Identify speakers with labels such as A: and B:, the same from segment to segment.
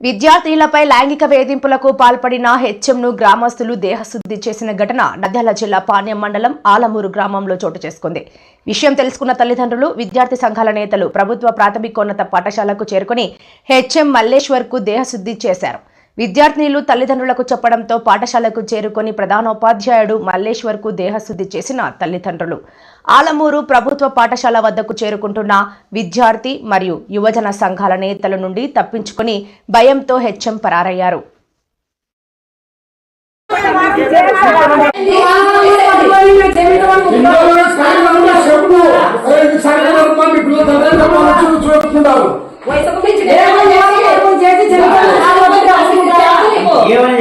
A: విద్యార్థినిలపై లైంగిక వేధింపులకు పాల్పడిన హెచ్ఎంను గ్రామస్తులు దేహశుద్ధి చేసిన ఘటన నంద్యాల జిల్లా పాణ్యం మండలం ఆలమూరు గ్రామంలో చోటు చేసుకుంది. విషయం తెలుసుకున్న తల్లిదండ్రులు విద్యార్థి సంఘాల నేతలు ప్రభుత్వ ప్రాథమికోన్నత పాఠశాలకు చేరుకుని హెచ్ఎం మల్లేశ్వర్కు దేహశుద్ధి చేశారు. విద్యార్థినులు తల్లిదండ్రులకు చెప్పడంతో పాఠశాలకు చేరుకొని ప్రధానోపాధ్యాయుడు మల్లేశ్వర్కు దేహశుద్ధి చేసిన తల్లిదండ్రులు. ఆలమూరు ప్రభుత్వ పాఠశాల వద్దకు చేరుకుంటున్న విద్యార్థి మరియు యువజన సంఘాల నేతల నుండి తప్పించుకుని భయంతో హెచ్ఎం పరారయ్యారు.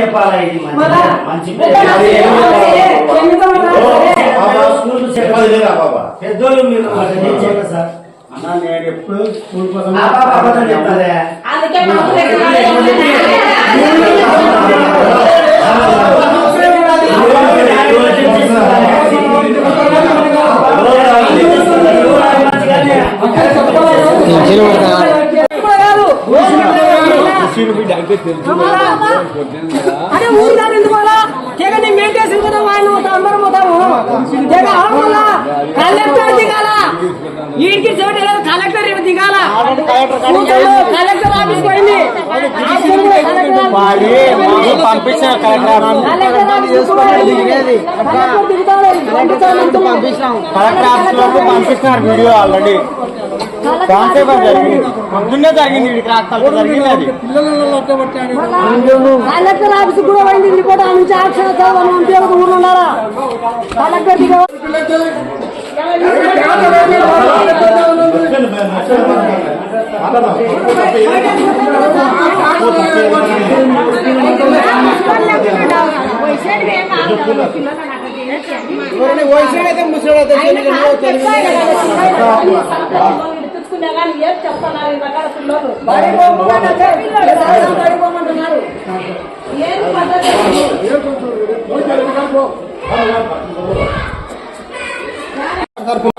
B: చెప్పాలా ఇది మంచి చెప్పాలా? స్కూల్ చెప్పాలి లేదా బాబా? పెద్దోళ్ళు మీరు చేసేయక సార్.
C: అన్నా నేను ఎప్పుడు స్కూల్ కోసం
B: ఆ బాబా అబద్ధం చెప్పాలే.
D: అరే ఊరు దాని ఎందుకు అలా తెగ నేను మెయింటేసి కదా వాళ్ళు పోతాం అందరం పోతాము తెగ ఆడమల్ల కలెక్టర్ దిగాల వీడికి చోటు లేదు కలెక్టర్ ఈడ దిగాల కూతురు కలెక్టర్ ఆఫీస్ పోయింది
C: పంపించిన కలెక్టర్
D: కలెక్టర్ ఆఫీస్ పోయింది. కలెక్టర్ దిగుతాడు. పంపిస్తాను.
C: కలెక్టర్ ఆఫీస్ వరకు పంపిస్తున్నారు వీడియో ఆల్రెడీ కాన్సేపర్ జరిగింది పొద్దున్నే జరిగింది వీడికి రాత్రి జరిగింది అది
D: కలెక్టర్ ఆఫీస్ కూడా పోయింది రిపోర్ట్ ఆ నుంచి యాక్షన్ అవుతామని పంపి ఒక ఊర్లో ఉన్నారా కలెక్టర్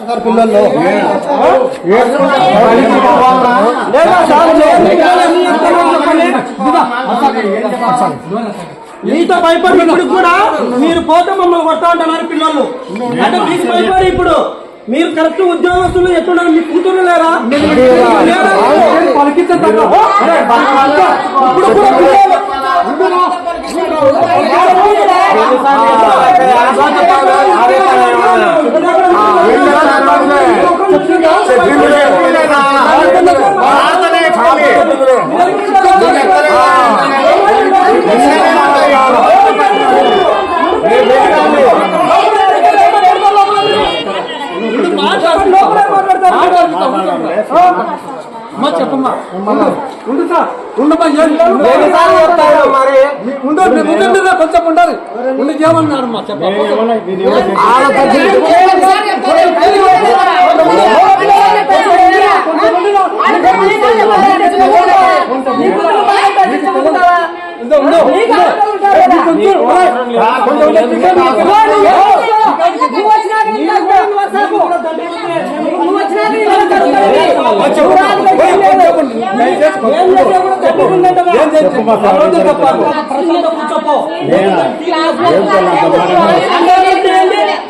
D: దిగా
C: పిల్లల్లో.
E: మీతో భయపడి ఇప్పుడు కూడా మీరు పోతే మమ్మల్ని కొడతా అంటున్నారు పిల్లలు. అంటే మీకు భయపడి ఇప్పుడు. మీరు కరెక్ట్ ఉద్యోగస్తులు ఎట్టున్నారు మీ కూతురు లేరా? లేరా? ఉండండి కొంచెం ఉండాలి ఉండి ఏమన్నారు మా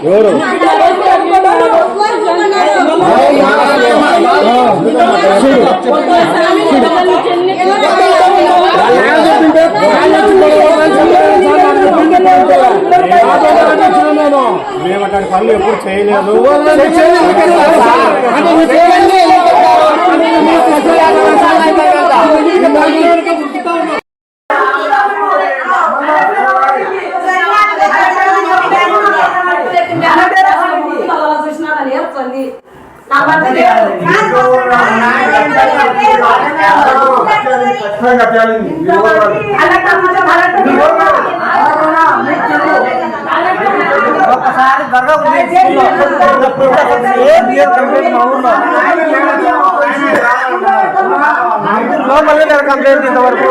C: ఎవరు? మేము అట్లాంటి పనులు ఎప్పుడు చేయలేదు.
D: ఒకసారి
C: మళ్ళీ కంప్లైంట్ ఇంతవరకు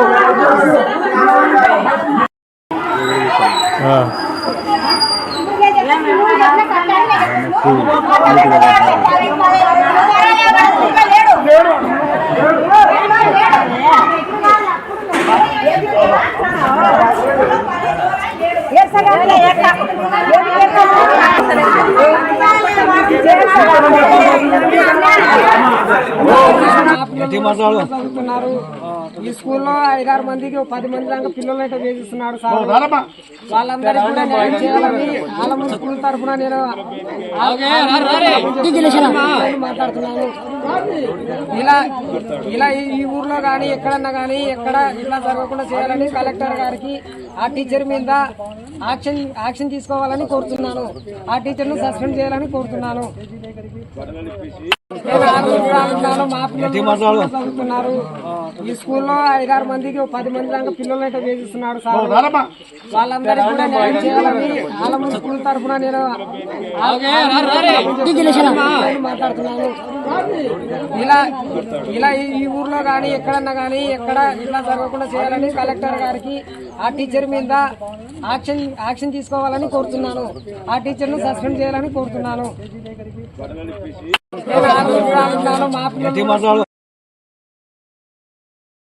F: లేడు
D: చదువుతున్నారు ఈ స్కూల్లో ఐదారు మందికి పది మంది దాకా పిల్లలు అయితే వేధిస్తున్నాడు సార్. వాళ్ళందరికీ కూడా న్యాయం చేయాలని ఆలమూరు స్కూల్ తరఫున నేను మాట్లాడుతున్నాను. ఇలా ఇలా ఈ- ఊర్లో గాని ఎక్కడన్నా గాని ఎక్కడ ఇట్లా జరగకుండా చేయాలని కలెక్టర్ గారికి ఆ టీచర్ మీద యాక్షన్ యాక్షన్ తీసుకోవాలని కోరుతున్నాను. ఆ టీచర్ను సస్పెండ్ చేయాలని కోరుతున్నాను. మా పిల్లలు చదువుతున్నారు. ఈ స్కూల్లో ఐదారు మందికి పది మంది దాకా పిల్లలు అయితే వేధిస్తున్నాడు సార్. వాళ్ళందరికీ కూడా న్యాయం చేయాలని ఆలమూరు స్కూల్ తరఫున నేను మాట్లాడుతున్నాను. ఇలా ఇలా ఈ- ఊర్లో గాని ఎక్కడన్నా గాని ఎక్కడ ఇట్లా జరగకుండా చేయాలని కలెక్టర్ గారికి ఆ టీచర్ మీద యాక్షన్ యాక్షన్ తీసుకోవాలని కోరుతున్నాను. ఆ టీచర్ను సస్పెండ్ చేయాలని కోరుతున్నాను. మా పిల్లలు